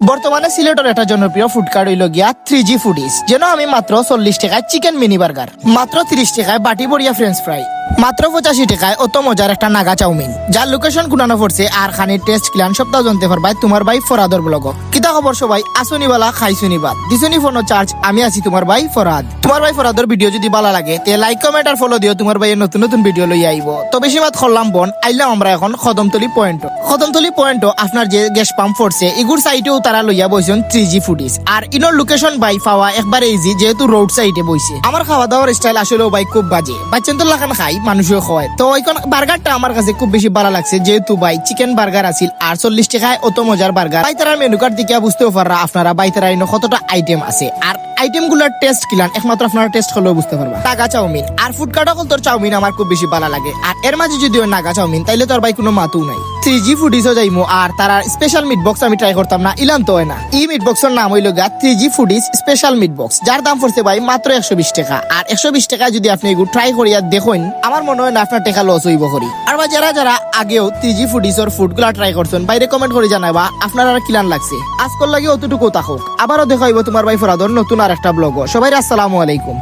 বর্তমানে সিলেটের একটা জনপ্রিয় ফুড কার্ড হইল গিয়া থ্রি জি ফুডিস যেন আমি মাত্র চল্লিশ টাকায় চিকেন মিনি বার্গার মাত্র তিরিশ টাকায় বাটি বড়িয়া ফ্রেঞ্চ ফ্রাই মাত্র পঁচাশি টাকায় অত মজার একটা নাগা চাউমিন। যার লোকেশন গুনানো পড়ছে আর খানির টেস্ট ক্লান সপ্তাহ জানতে পারবাই তোমার ভাই ফরাদর ব্লগ কিতা খবর সবাই? আসুনিবালা খাইছুনি বাদ। দিছুনি ফোন চার্জ আমি আছি তোমার ভাই ফরাদ। তোমার ভাই ফরাদর ভিডিও যদি ভালো লাগে, তে লাইক কমেন্ট আর ফলো দিও, তোমার ভাইয়ের নতুন নতুন ভিডিও লই আইব। তো বেশি মাত করলাম বন, আইলাম আমরা এখন কদমতলি পয়েন্ট কদমতলি পয়েন্ট আপনার যে গ্যাস পাম্প পড়ছে, এগুর সাইডেও তারা লইয়া বইছেন থ্রি জি ফুডিস আর ইনোর লোকেশন বাই পাওয়া একবার ইজি যেহেতু রোড সাইডে বইছে। আমার খাওয়া দাওয়ার স্টাইল আসলেও ভাই খুব বাজে। বাচ্চান তো লাখান খাই। মানুষও খায় তো ওইখন বার্গারটা আমার কাছে খুব বেশি ভালো লাগছে। যেহেতু ভাই চিকেন বার্গার আছিল আর চল্লিশ টাকায় অত মজার বার্গার। ভাই তারা মেনু কার্ড দিকে বুঝতেও পাররা আপনারা ইনো কতটা আইটেম আছে। আর আইটেমগুলোর টেস্ট কিলান, একমাত্র আপনারা টেস্ট করলেও বুঝতে পারবা। টাকা চাউমিন। আর ফুড কার্টও তোর চাউমিন আমার খুব বেশি ভালো লাগে। আর এর মাঝে যদিও নাগা চাউমিন, তাইলে তোর ভাই কোনো মাতু নাই। থ্রি জি ফুডিসও যাইমু, আর তারা স্পেশাল মিট বক্স আমি ট্রাই করতাম না ইলাম তো হয় না। এই মিট বক্সের নাম হইল গা three G foodies special meat box যার দাম পড়ছে ভাই মাত্র একশো বিশ টাকা। আর একশো বিশ টাকা যদি আপনি ট্রাই করিয়া দেখুন আমার মনে হয় না আপনার টেকা লস হইব করি আর বা যারা যারা আগেও থ্রি জি ফুডিসর ফুডগুলা ট্রাই করছেন, বাইরে কমেন্ট করে জানাবা আপনার আর কিলান লাগছে। আজকাল লাগে অতটুকু থাকুক। আবারও দেখাইব তোমার ভাই ফরাদর নতুন আর একটা ব্লগ সবাই আসসালামু আলাইকুম।